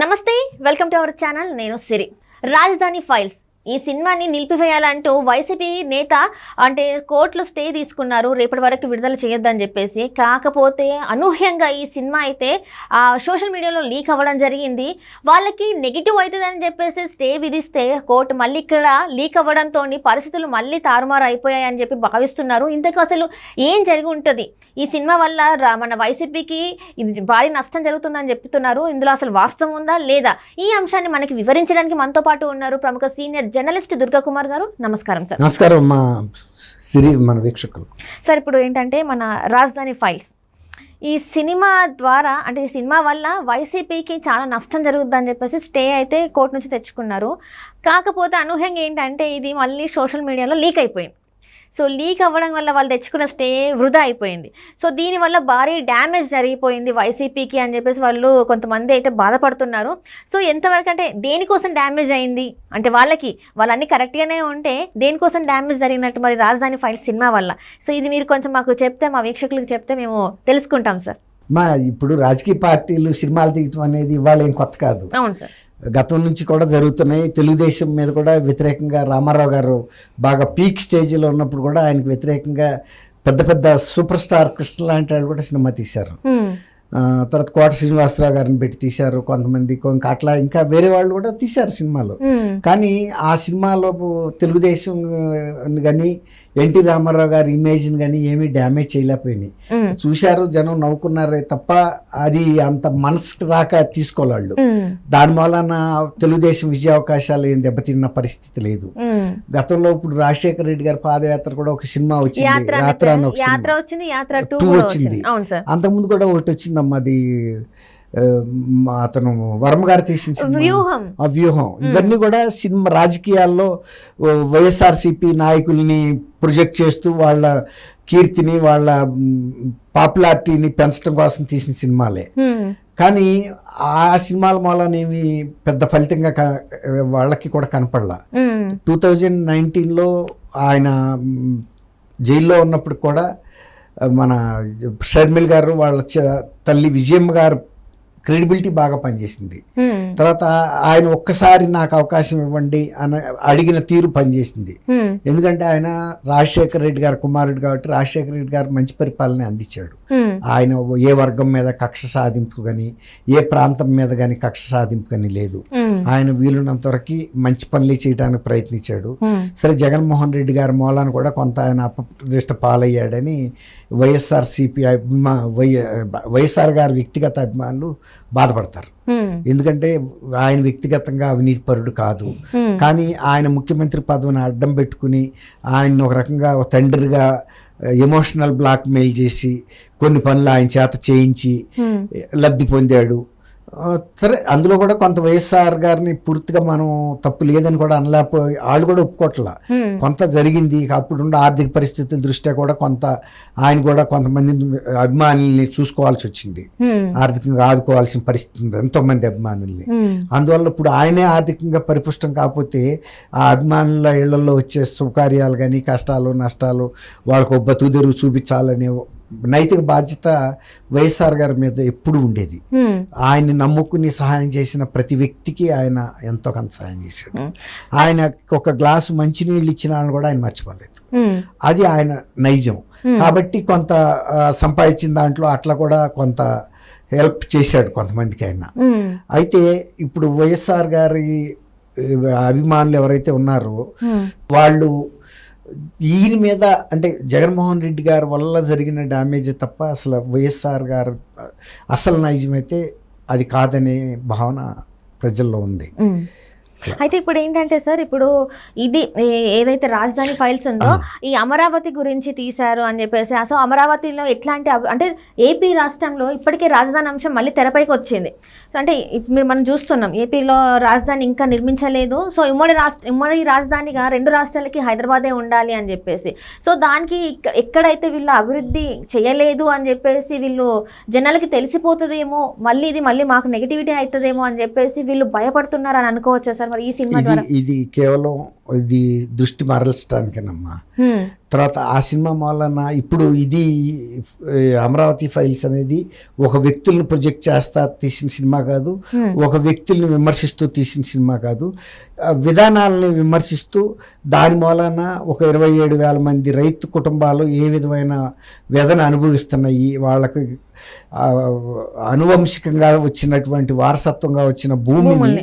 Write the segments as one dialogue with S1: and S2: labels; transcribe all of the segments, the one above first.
S1: నమస్తే welcome to our channel. నేను సిరి. రాజధాని ఫైల్స్ ఈ సినిమాని నిలిపివేయాలంటూ వైసీపీ నేత అంటే కోర్టులో స్టే తీసుకున్నారు. రేపటి వరకు విడుదల చేయొద్దని చెప్పేసి. కాకపోతే అనూహ్యంగా ఈ సినిమా అయితే ఆ, సోషల్ మీడియాలో లీక్ అవ్వడం జరిగింది. వాళ్ళకి నెగిటివ్ అవుతుందని చెప్పేసి స్టే విధిస్తే కోర్టు మళ్ళీ ఇక్కడ లీక్ అవ్వడంతో పరిస్థితులు మళ్ళీ తారుమారు అయిపోయాయని చెప్పి భావిస్తున్నారు. ఇంతకు అసలు ఏం జరిగి ఉంటుంది? ఈ సినిమా వల్ల రా- మన వైసీపీకి భారీ నష్టం జరుగుతుందని చెప్తున్నారు. ఇందులో అసలు వాస్తవం ఉందా లేదా? ఈ అంశాన్ని మనకి వివరించడానికి మనతో పాటు ఉన్నారు ప్రముఖ సీనియర్ జర్నలిస్ట్ దుర్గా కుమార్ గారు నమస్కారం సార్.
S2: నమస్కారం మా సిరి మన వీక్షకులు.
S1: సార్ ఇప్పుడు ఏంటంటే మన రాజధాని ఫైల్స్. ఈ సినిమా ద్వారా అంటే ఈ సినిమా వల్ల వైసీపీకి చాలా నష్టం జరుగుతుందని చెప్పేసి స్టే అయితే కోర్టు నుంచి తెచ్చుకున్నారు. కాకపోతే అనూహ్యంగా ఏంటంటే ఇది మళ్ళీ సోషల్ మీడియాలో లీక్ అయిపోయింది. సో లీక్ అవ్వడం వల్ల వాళ్ళు తెచ్చుకున్న స్టే వృధా అయిపోయింది. సో దీనివల్ల భారీ డ్యామేజ్ జరిగిపోయింది వైసీపీకి అని చెప్పేసి వాళ్ళు కొంతమంది అయితే బాధపడుతున్నారు. సో ఎంతవరకు అంటే దేనికోసం డ్యామేజ్ అయింది? అంటే వాళ్ళకి వాళ్ళన్నీ కరెక్ట్గానే ఉంటే దేనికోసం డ్యామేజ్ జరిగినట్టు మరి రాజధాని ఫైల్ సినిమా వల్ల? సో ఇది మీరు కొంచెం మాకు చెప్తే మా వీక్షకులకు చెప్తే మేము తెలుసుకుంటాం సార్.
S2: మా ఇప్పుడు రాజకీయ పార్టీలు సినిమాలు తీయటం అనేది ఇవాళ ఏం కొత్త కాదు. గతం నుంచి కూడా జరుగుతున్నాయి. తెలుగుదేశం మీద కూడా వ్యతిరేకంగా రామారావు గారు బాగా పీక్ స్టేజ్లో ఉన్నప్పుడు కూడా ఆయనకు వ్యతిరేకంగా పెద్ద పెద్ద సూపర్ స్టార్ కృష్ణ లాంటి వాళ్ళు కూడా సినిమా తీశారు. తర్వాత కోట శ్రీనివాసరావు గారిని పెట్టి తీశారు కొంతమంది ఇంకా అట్లా ఇంకా వేరే వాళ్ళు కూడా తీశారు సినిమాలు. కానీ ఆ సినిమాలో తెలుగుదేశం కానీ ఎన్టీ రామారావు గారి ఇమేజ్ని కానీ ఏమీ డ్యామేజ్ చేయలేకపోయినాయి. చూశారు జనం నవ్వుకున్నారే తప్ప అది అంత మనసుకు రాక తీసుకోలేళ్ళు
S1: హ్మ్.
S2: దాని వలన తెలుగుదేశం విజయ అవకాశాలు ఏం దెబ్బతిన్న పరిస్థితి లేదు. గతంలో ఇప్పుడు రాజశేఖర రెడ్డి గారి పాదయాత్ర కూడా ఒక సినిమా వచ్చింది
S1: యాత్ర అనే
S2: ఒక సినిమా
S1: వచ్చింది టూ
S2: వచ్చింది.
S1: వచ్చింది
S2: అంతకుముందు కూడా ఒకటి వచ్చిందమ్మా అది అతను వర్మ గారు తీసిన సినిమా.
S1: వ్యూహం.
S2: ఆ వ్యూహం. ఇవన్నీ కూడా సినిమా రాజకీయాల్లో వైఎస్ఆర్సిపి నాయకుల్ని ప్రొజెక్ట్ చేస్తూ వాళ్ళ కీర్తిని వాళ్ళ పాపులారిటీని పెంచడం కోసం తీసిన సినిమాలే. కానీ ఆ సినిమాల మూలనేమి పెద్ద ఫలితంగా వాళ్ళకి కూడా కనపడలా. టూ థౌజండ్ నైన్టీన్లో ఆయన జైల్లో ఉన్నప్పుడు కూడా మన షర్మిల్ గారు వాళ్ళ తల్లి విజయమ్మ గారు క్రెడిబిలిటీ బాగా పనిచేసింది. తర్వాత ఆయన ఒక్కసారి నాకు అవకాశం ఇవ్వండి అని అడిగిన తీరు పనిచేసింది. ఎందుకంటే ఆయన రాజశేఖర రెడ్డి గారు కుమారుడు కాబట్టి రాజశేఖర రెడ్డి గారు మంచి పరిపాలన అందించాడు. ఆయన ఏ వర్గం మీద కక్ష సాధింపు కానీ ఏ ప్రాంతం మీద కానీ కక్ష సాధింపు కానీ లేదు. ఆయన వీలున్నంత వరకు మంచి పనులు చేయడానికి ప్రయత్నించాడు. సరే జగన్మోహన్ రెడ్డి గారి మూలాన కూడా కొంత ఆయన అప్రదిష్ట పాలయ్యాడని వైఎస్ఆర్ సిపి అభిమా వై వైఎస్ఆర్ గారి వ్యక్తిగత అభిమానులు బాధపడతారు. ఎందుకంటే ఆయన వ్యక్తిగతంగా అవినీతిపరుడు కాదు. కానీ ఆయన ముఖ్యమంత్రి పదవిని అడ్డం పెట్టుకుని ఆయన ఒక రకంగా తండ్రిగా ఎమోషనల్ బ్లాక్ మెయిల్ చేసి కొన్ని పనులు ఆయన చేత చేయించి లబ్ధి పొందాడు. సరే అందులో కూడా కొంత వైఎస్ఆర్ గారిని పూర్తిగా మనం తప్పు లేదని కూడా అనలేకపోయి వాళ్ళు కూడా ఒప్పుకోవట్లా. కొంత జరిగింది అప్పుడున్న ఆర్థిక పరిస్థితుల దృష్ట్యా కూడా కొంత ఆయన కూడా కొంతమంది అభిమానుల్ని చూసుకోవాల్సి వచ్చింది. ఆర్థికంగా ఆదుకోవాల్సిన పరిస్థితి ఉంది ఎంతోమంది అభిమానుల్ని. అందువల్ల ఇప్పుడు ఆయనే ఆర్థికంగా పరిపుష్టం కాకపోతే ఆ అభిమానుల ఇళ్ళలో వచ్చే శుభకార్యాలు కానీ కష్టాలు నష్టాలు వాళ్ళకు ఒక బతుకుదెరువు చూపించాలనే నైతిక బాధ్యత వైఎస్ఆర్ గారి మీద ఎప్పుడు ఉండేది
S1: హ్మ్.
S2: ఆయన్ని నమ్ముకుని సహాయం చేసిన ప్రతి వ్యక్తికి ఆయన ఎంతో కొంత సహాయం చేశాడు. ఆయన ఒక గ్లాసు మంచినీళ్ళు ఇచ్చిన వాళ్ళని కూడా ఆయన మర్చిపోలేదు. అది ఆయన నైజం కాబట్టి కొంత సంపాదించిన దాంట్లో అట్లా కూడా కొంత హెల్ప్ చేశాడు కొంతమందికి ఆయన. అయితే ఇప్పుడు వైఎస్ఆర్ గారి అభిమానులు ఎవరైతే ఉన్నారో. వాళ్ళు ఈయన మీద అంటే జగన్మోహన్ రెడ్డి గారి వల్ల జరిగిన డ్యామేజ్ తప్ప అసలు వైఎస్ఆర్ గారు అసలు నైజం అయితే అది కాదనే భావన ప్రజల్లో ఉంది.
S1: అయితే ఇప్పుడు ఏంటంటే సార్ ఇప్పుడు ఇది ఏదైతే రాజధాని ఫైల్స్ ఉందో ఈ అమరావతి గురించి తీశారు అని చెప్పేసి సో అమరావతిలో ఎట్లాంటి అంటే ఏపీ రాష్ట్రంలో ఇప్పటికే రాజధాని అంశం మళ్ళీ తెరపైకి వచ్చింది. అంటే మీరు మనం చూస్తున్నాం ఏపీలో రాజధాని ఇంకా నిర్మించలేదు. సో ఉమ్మడి రాష్ట్ర ఉమ్మడి రాజధానిగా రెండు రాష్ట్రాలకి హైదరాబాదే ఉండాలి అని చెప్పేసి సో దానికి ఎక్కడైతే వీళ్ళు అభివృద్ధి చేయలేదు అని చెప్పేసి వీళ్ళు జనాలకి తెలిసిపోతుందేమో మళ్ళీ ఇది మళ్ళీ మాకు నెగిటివిటీ అవుతుందేమో అని చెప్పేసి వీళ్ళు భయపడుతున్నారు అని అనుకోవచ్చా సార్? మరి ఈ సినిమా
S2: ఇది ఇది కేవలం ఇది దృష్టి మరల్చడానికేనమ్మా. తర్వాత ఆ సినిమా వలన ఇప్పుడు ఇది అమరావతి ఫైల్స్ అనేది ఒక వ్యక్తుల్ని ప్రొజెక్ట్ చేస్తా తీసిన సినిమా కాదు ఒక వ్యక్తుల్ని విమర్శిస్తూ తీసిన సినిమా కాదు. విధానాలని విమర్శిస్తూ దాని మూలన ఒక ఇరవై ఏడు వేల మంది రైతు కుటుంబాలు ఏ విధమైన వ్యధన అనుభవిస్తున్నాయి వాళ్ళకి అనువంశికంగా వచ్చినటువంటి వారసత్వంగా వచ్చిన భూమిని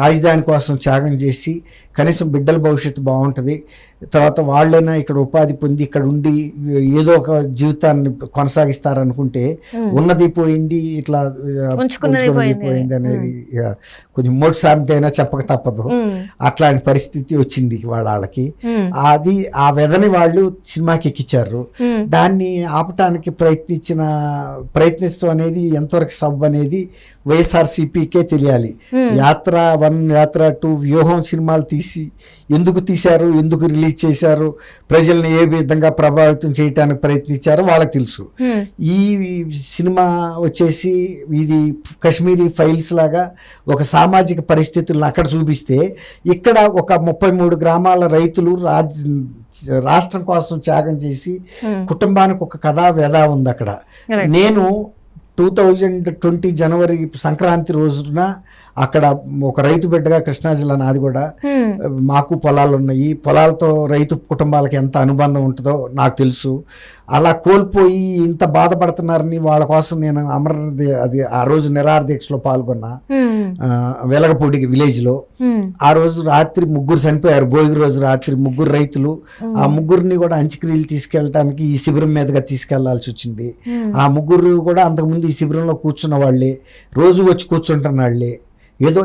S2: రాజధాని కోసం త్యాగం చేసి కనీసం బిడ్డల భవిష్యత్తు బాగుంటుంది. తర్వాత వాళ్ళైనా ఇక్కడ ఉపాధి పొంది ఇక్కడ ఉండి ఏదో ఒక జీవితాన్ని కొనసాగిస్తారనుకుంటే ఉన్నది పోయింది ఇట్లా
S1: ఉంచుకున్నది పోయింది.
S2: అనేది కొంచెం మోటు సామెత అయినా చెప్పక తప్పదు. అట్లాంటి పరిస్థితి వచ్చింది వాళ్ళకి. అది ఆ వ్యధని వాళ్ళు సినిమాకి ఎక్కించారు. దాన్ని ఆపటానికి ప్రయత్నించిన ప్రయత్నించడం అనేది ఎంతవరకు సబ్ అనేది వైఎస్ఆర్సీపీకే తెలియాలి. యాత్ర వన్ యాత్ర టూ వ్యూహం సినిమాలు తీసి ఎందుకు తీశారు ఎందుకు రిలీజ్ చేశారు ప్రజల్ని ఏ విధంగా ప్రభావితం చేయడానికి ప్రయత్నించారో వాళ్ళకి తెలుసు.
S1: ఉమ్.
S2: ఈ సినిమా వచ్చేసి ఇది కాశ్మీరీ ఫైల్స్ లాగా ఒక సామాజిక పరిస్థితులను అక్కడ చూపిస్తే ఇక్కడ ఒక ముప్పై మూడు గ్రామాల రైతులు రాజ్ రాష్ట్రం కోసం త్యాగం చేసి కుటుంబానికి ఒక కథా వ్యధ ఉంది అక్కడ. నేను టూ థౌజండ్ ట్వంటీ జనవరి సంక్రాంతి రోజున అక్కడ ఒక రైతు బిడ్డగా కృష్ణా జిల్లా నాది కూడా. మాకు పొలాలు ఉన్నాయి. పొలాలతో రైతు కుటుంబాలకి ఎంత అనుబంధం ఉంటుందో నాకు తెలుసు. అలా కోల్పోయి ఇంత బాధపడుతున్నారని వాళ్ళ కోసం నేను అమర అది ఆ రోజు నిరాహార దీక్షలో పాల్గొన్నా. వెలగపూడి విలేజ్లో. ఆ రోజు రాత్రి ముగ్గురు చనిపోయారు. భోగి రోజు రాత్రి ముగ్గురు రైతులు. ఆ ముగ్గురిని కూడా అంత్యక్రియలు తీసుకెళ్ళడానికి ఈ శిబిరం మీదుగా తీసుకెళ్ళాల్సి వచ్చింది. ఆ ముగ్గురు కూడా అంతకుముందు ఈ శిబిరంలో కూర్చున్న వాళ్ళే. రోజు వచ్చి కూర్చుంటున్న వాళ్ళే. ఏదో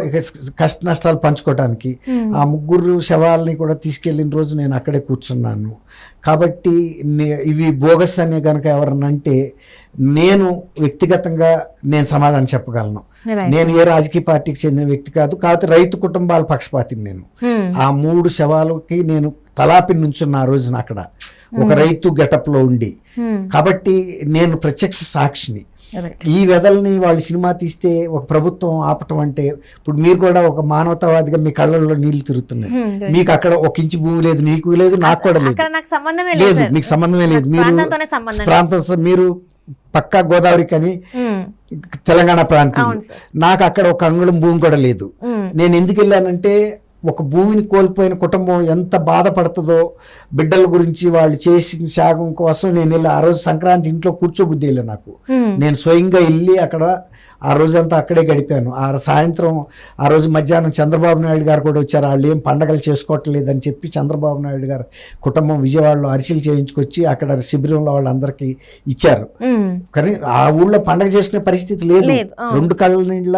S2: కష్ట నష్టాలు పంచుకోవటానికి ఆ ముగ్గురు శవాలని కూడా తీసుకెళ్ళిన రోజు నేను అక్కడే కూర్చున్నాను కాబట్టి ఇవి బోగస్ అనే కనుక ఎవరన్నా అంటే నేను వ్యక్తిగతంగా నేను సమాధానం చెప్పగలను. నేను ఏ రాజకీయ పార్టీకి చెందిన వ్యక్తి కాదు కాకపోతే రైతు కుటుంబాల పక్షపాతిని నేను
S1: ఉమ్.
S2: ఆ మూడు శవాలకి నేను తలాపి నుంచున్న ఆ రోజున అక్కడ ఒక రైతు గెటప్లో ఉండి. కాబట్టి నేను ప్రత్యక్ష సాక్షిని. ఈ వెదల్ని వాళ్ళు సినిమా తీస్తే ఒక ప్రభుత్వం ఆపటం అంటే ఇప్పుడు మీరు కూడా ఒక మానవతావాదిగా మీ కళ్ళల్లో నీళ్ళు తిరుగుతున్నాయి. మీకు అక్కడ ఒక ఇంచు భూమి లేదు నీకు లేదు నాకు కూడా లేదు
S1: అక్కడ నాకు సంబంధమే లేదు.
S2: మీకు సంబంధమే లేదు మీరు
S1: ప్రాంతంతోనే సంబంధం లేదు.
S2: ప్రాంతం మీరు పక్కా గోదావరి కానీ. తెలంగాణ ప్రాంతం. నాకు అక్కడ ఒక అంగుళం భూమి కూడా లేదు. నేను ఎందుకు వెళ్ళానంటే ఒక భూమిని కోల్పోయిన కుటుంబం ఎంత బాధపడుతుందో బిడ్డల గురించి వాళ్ళు చేసిన త్యాగం కోసం నేను వెళ్ళి ఆ రోజు సంక్రాంతి ఇంట్లో కూర్చోబుద్ధి వెళ్ళా నాకు. నేను స్వయంగా వెళ్ళి అక్కడ ఆ రోజంతా అక్కడే గడిపాను. ఆ సాయంత్రం ఆ రోజు మధ్యాహ్నం చంద్రబాబు నాయుడు గారు కూడా వచ్చారు. వాళ్ళు ఏం పండగలు చేసుకోవట్లేదని చెప్పి చంద్రబాబు నాయుడు గారు కుటుంబం విజయవాడలో అరిసెలు చేయించుకొచ్చి అక్కడ శిబిరంలో వాళ్ళందరికీ ఇచ్చారు. కానీ ఆ ఊళ్ళో పండగ చేసుకునే పరిస్థితి లేదు. రెండు కళ్ళ నీళ్ళ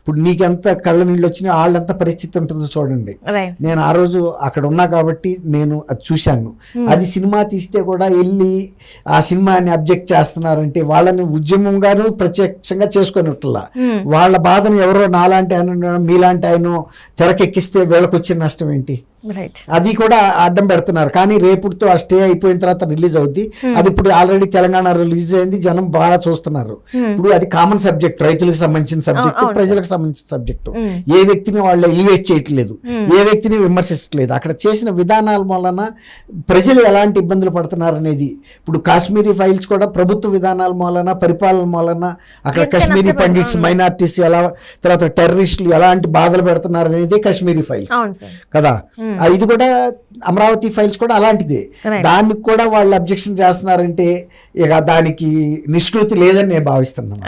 S2: ఇప్పుడు నీకెంత కళ్ళ నీళ్ళు వచ్చినా వాళ్ళెంత పరిస్థితి ఉంటుందో చూడండి. నేను ఆ రోజు అక్కడ ఉన్నా కాబట్టి నేను అది చూశాను. అది సినిమా తీస్తే కూడా వెళ్ళి ఆ సినిమాని అబ్జెక్ట్ చేస్తున్నారంటే వాళ్ళని ఉద్యమంగాను ప్రత్యక్షంగా చేసుకున్నట్లా వాళ్ళ బాధను ఎవరో నాలాంటి ఆయన మీలాంటి ఆయన తెరకెక్కిస్తే వీళ్ళకి వచ్చిన నష్టం ఏంటి? అది కూడా అడ్డం పెడుతున్నారు. కానీ రేపుతో ఆ స్టే అయిపోయిన తర్వాత రిలీజ్ అవుద్ది. అది ఇప్పుడు ఆల్రెడీ తెలంగాణ రిలీజ్ అయింది. జనం బాగా చూస్తున్నారు. ఇప్పుడు అది కామన్ సబ్జెక్ట్ రైతులకు సంబంధించిన సబ్జెక్ట్. ప్రజలకు సంబంధించిన సబ్జెక్ట్. ఏ వ్యక్తిని వాళ్ళు ఎలివేట్ చేయట్లేదు. ఏ వ్యక్తిని విమర్శించట్లేదు. అక్కడ చేసిన విధానాల వలన ప్రజలు ఎలాంటి ఇబ్బందులు పడుతున్నారు అనేది ఇప్పుడు కాశ్మీరీ ఫైల్స్ కూడా ప్రభుత్వ విధానాల మూలన పరిపాలన మూలన అక్కడ కాశ్మీరీ పండిట్స్ మైనార్టీస్ ఎలా తర్వాత టెర్రరిస్టులు ఎలాంటి బాధలు పెడుతున్నారు అనేది కాశ్మీరీ ఫైల్స్. కదా? ఇది కూడా అమరావతి ఫైల్స్ కూడా అలాంటిదే. దానికి కూడా వాళ్ళు అబ్జెక్షన్ చేస్తున్నారంటే ఇక దానికి నిష్కృతి లేదని నేను భావిస్తున్నాను.